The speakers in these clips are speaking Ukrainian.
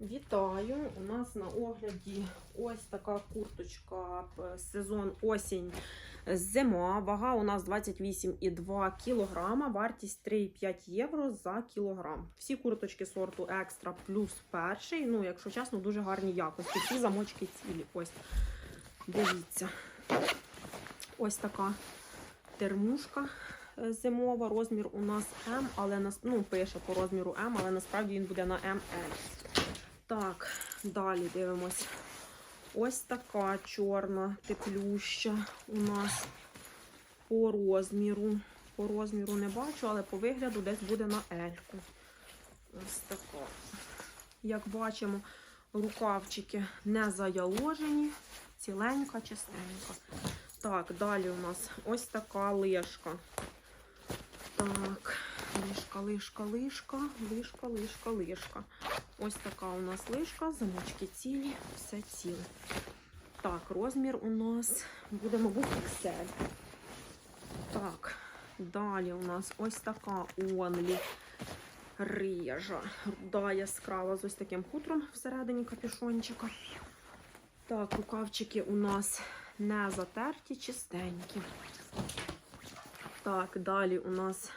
Вітаю! У нас на огляді ось така курточка сезон осінь зима. Вага у нас 28,2 кг, вартість 3,5 євро за кілограм. Всі курточки сорту екстра плюс перший. Ну, якщо чесно, дуже гарні якості. Всі замочки цілі. Ось. Дивіться. Ось така термушка е, зимова. Розмір у нас М, але нас, ну, пише по розміру М, але насправді він буде на МЛ. Так, далі дивимось. Ось така чорна теплюща у нас по розміру. По розміру не бачу, але по вигляду десь буде на Ельку. Ось така. Як бачимо, рукавчики не заяложені, ціленька, чистенька. Так, далі у нас ось така лишка. Так, лишка, лишка, лишка, лишка, лишка, лишка. Ось така у нас лишка, замочки цілі, все ціле. Так, розмір у нас буде, мабуть, XL. Так, далі у нас ось така Only рижа. Руда яскрава з ось таким хутром всередині капюшончика. Так, рукавчики у нас не затерті, чистенькі. Так, далі у нас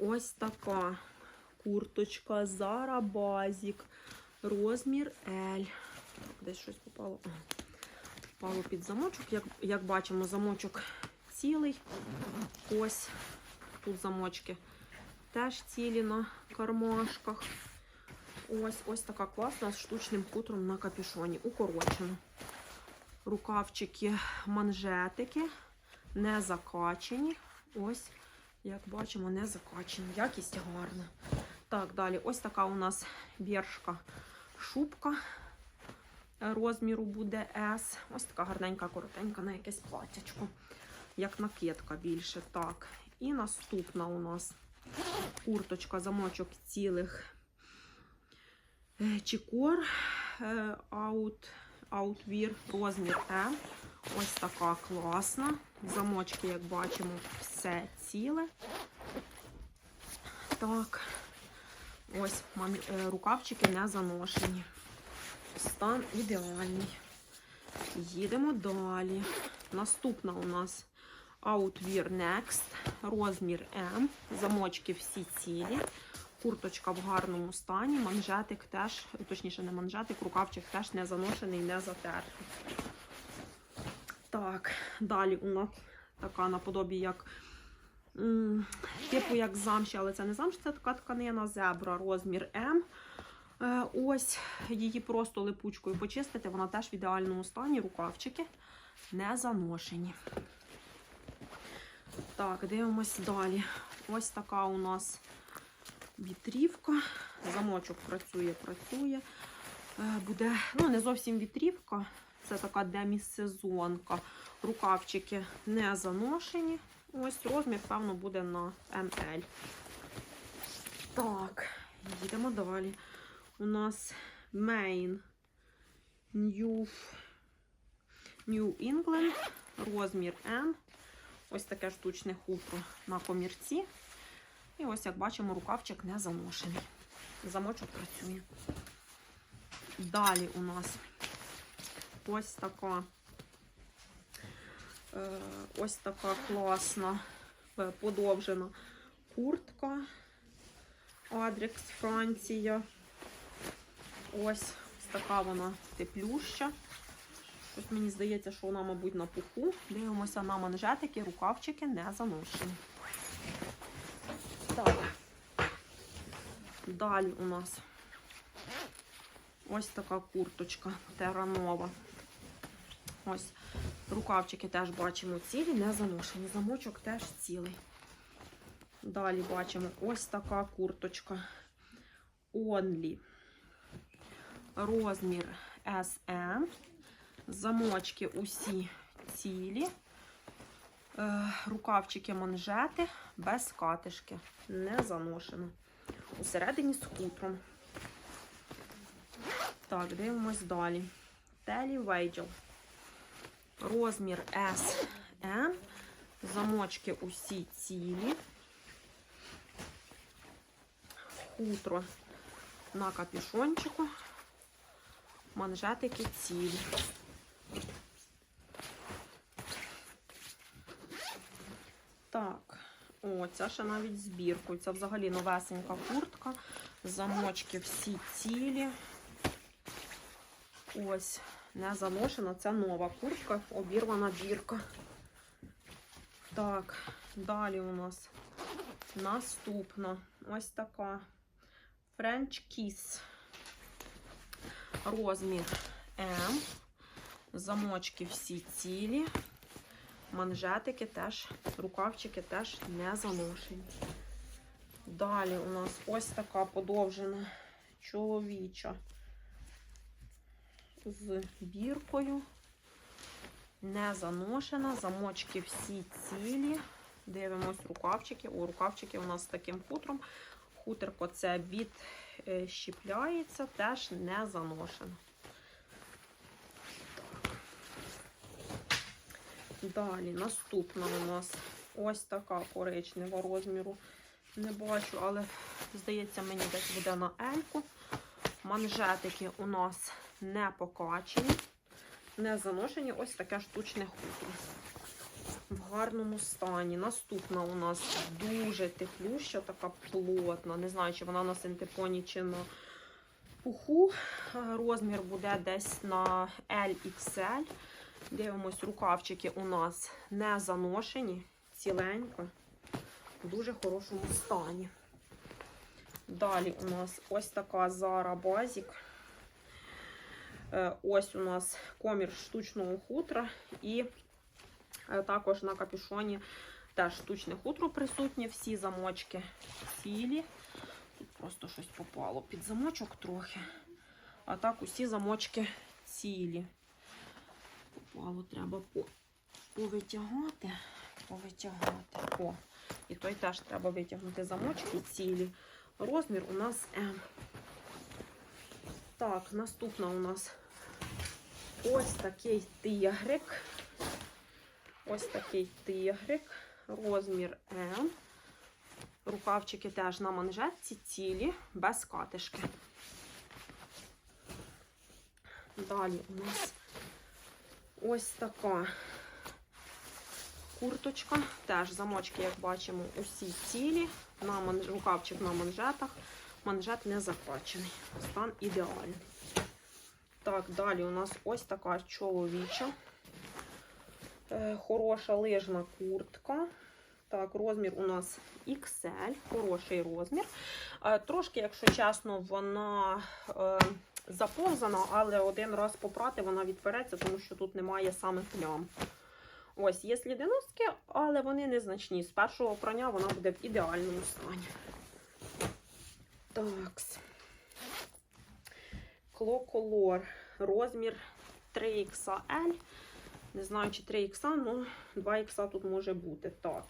ось така курточка Zara Basic, розмір L. Десь щось попало. Попало під замочок. Як, як бачимо, замочок цілий. Ось тут замочки теж цілі на кармашках. Ось ось така класна з штучним хутром на капюшоні. Укорочено. Рукавчики, манжетики, не закачені. Ось, як бачимо, не закачені. Якість гарна. Так, далі, ось така у нас біршка шубка. Розміру буде S. Ось така гарненька, коротенька на якесь платячко. Як накидка більше. Так. І наступна у нас курточка, замочок цілих е, чікор. е, Аут, аутвір, розмір М. Ось така класна. Замочки, як бачимо, все ціле. Так. Ось е, рукавчики не заношені. Стан ідеальний. Їдемо далі. Наступна у нас Outwear Next, розмір М. Замочки всі цілі. Курточка в гарному стані. Манжетик теж, точніше, не манжетик, рукавчик теж не заношений, не затертий. Так, далі у нас така наподобі, як типу як замші, але це не замш, це така тканина зебра, розмір М. Е, Ось її просто липучкою почистити, вона теж в ідеальному стані, рукавчики не заношені. Так, дивимось далі. Ось така у нас вітрівка. Замочок працює, працює. Е, Буде, ну, не зовсім вітрівка, це така демісезонка. Рукавчики не заношені. Ось розмір, певно, буде на МЛ. Так, їдемо далі. У нас Main New, New England, розмір М. Ось таке штучне хутро на комірці. І ось, як бачимо, рукавчик не заношений. Замочок працює. Далі у нас ось така е, ось така класна е, подовжена куртка. Адрекс Франція. Ось, ось така вона теплюща. Ось мені здається, що вона, мабуть, на пуху. Дивимося на манжетики, рукавчики не заношені. Так. Далі у нас ось така курточка теранова. Ось рукавчики теж бачимо цілі, не заношені. Замочок теж цілий. Далі бачимо ось така курточка. Only. Розмір SM. Замочки усі цілі. Е, Рукавчики манжети без катишки. Не заношено. Усередині з хутром. Так, дивимось далі. Телі Вейджел. Розмір SM. Замочки усі цілі. Хутро на капюшончику. Манжетики цілі. Так, о, ця ще навіть збіркою. Це взагалі новесенька куртка. Замочки всі цілі. Ось, не заношена. Це нова куртка, обірвана бірка. Так, далі у нас наступна. Ось така French Kiss. Розмір М. Замочки всі цілі. Манжетики теж, рукавчики теж не заношені. Далі у нас ось така подовжена чоловіча з біркою. Не заношена. Замочки всі цілі. Дивимось рукавчики. О, рукавчики у нас з таким хутром. Хутерко це відщіпляється, теж не заношено. Далі, наступна у нас ось така коричнева розміру. Не бачу, але здається, мені десь буде на ельку. Манжетики у нас не покачені, не заношені. Ось таке штучне хутро. В гарному стані. Наступна у нас дуже теплюща, така плотна. Не знаю, чи вона на синтепоні чи на пуху. Е, Розмір буде десь на LXL. Дивимось, рукавчики у нас не заношені, ціленько, в дуже хорошому стані. Далі у нас ось така Zara Basic. Е, Ось у нас комір штучного хутра і е, також на капюшоні теж штучне хутро присутнє, всі замочки цілі. Тут просто щось попало під замочок трохи. А так усі замочки цілі попало, треба повитягати, повитягати. О, і той теж треба витягнути замочки цілі. Розмір у нас М. Так, наступна у нас ось такий тигрик. Ось такий тигрик. Розмір М. Рукавчики теж на манжетці цілі, без катишки. Далі у нас Ось така курточка. Теж замочки, як бачимо, усі цілі. На ман... Рукавчик на манжетах. Манжет не захвачений. Стан ідеальний. Так, далі у нас ось така чоловіча. Е, хороша лижна куртка. Так, розмір у нас XL, хороший розмір. Е, трошки, якщо чесно, вона. Е, заповзана, але один раз попрати вона відпереться, тому що тут немає саме плям. Ось, є слідиноски, але вони незначні. З першого прання вона буде в ідеальному стані. Так. Клоколор. Розмір 3XL. Не знаю, чи 3X, але 2X тут може бути. Так.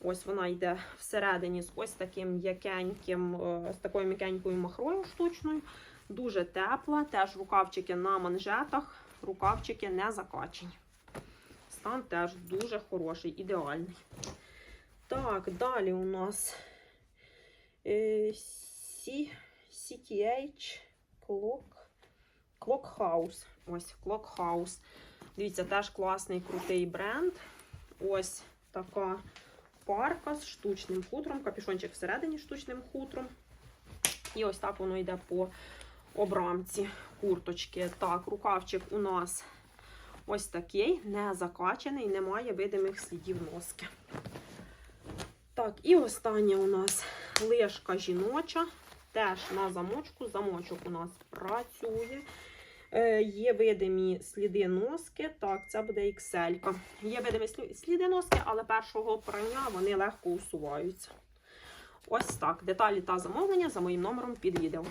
Ось вона йде всередині з ось таким м'якеньким, е, з такою м'якенькою махрою штучною. Дуже тепла, теж рукавчики на манжетах, рукавчики не закачені. Стан теж дуже хороший, ідеальний. Так, далі у нас е, CTH Clock, Clock. Ось Clock. Дивіться, теж класний крутий бренд. Ось така парка з штучним хутром, капюшончик всередині штучним хутром. І ось так воно йде по обрамці курточки. Так, рукавчик у нас ось такий, не закачаний, немає видимих слідів носки. Так, і остання у нас лишка жіноча. Теж на замочку. Замочок у нас працює. Е, Є видимі сліди носки. Так, це буде XL. Є видимі сліди носки, але першого прання вони легко усуваються. Ось так. Деталі та замовлення за моїм номером під відео.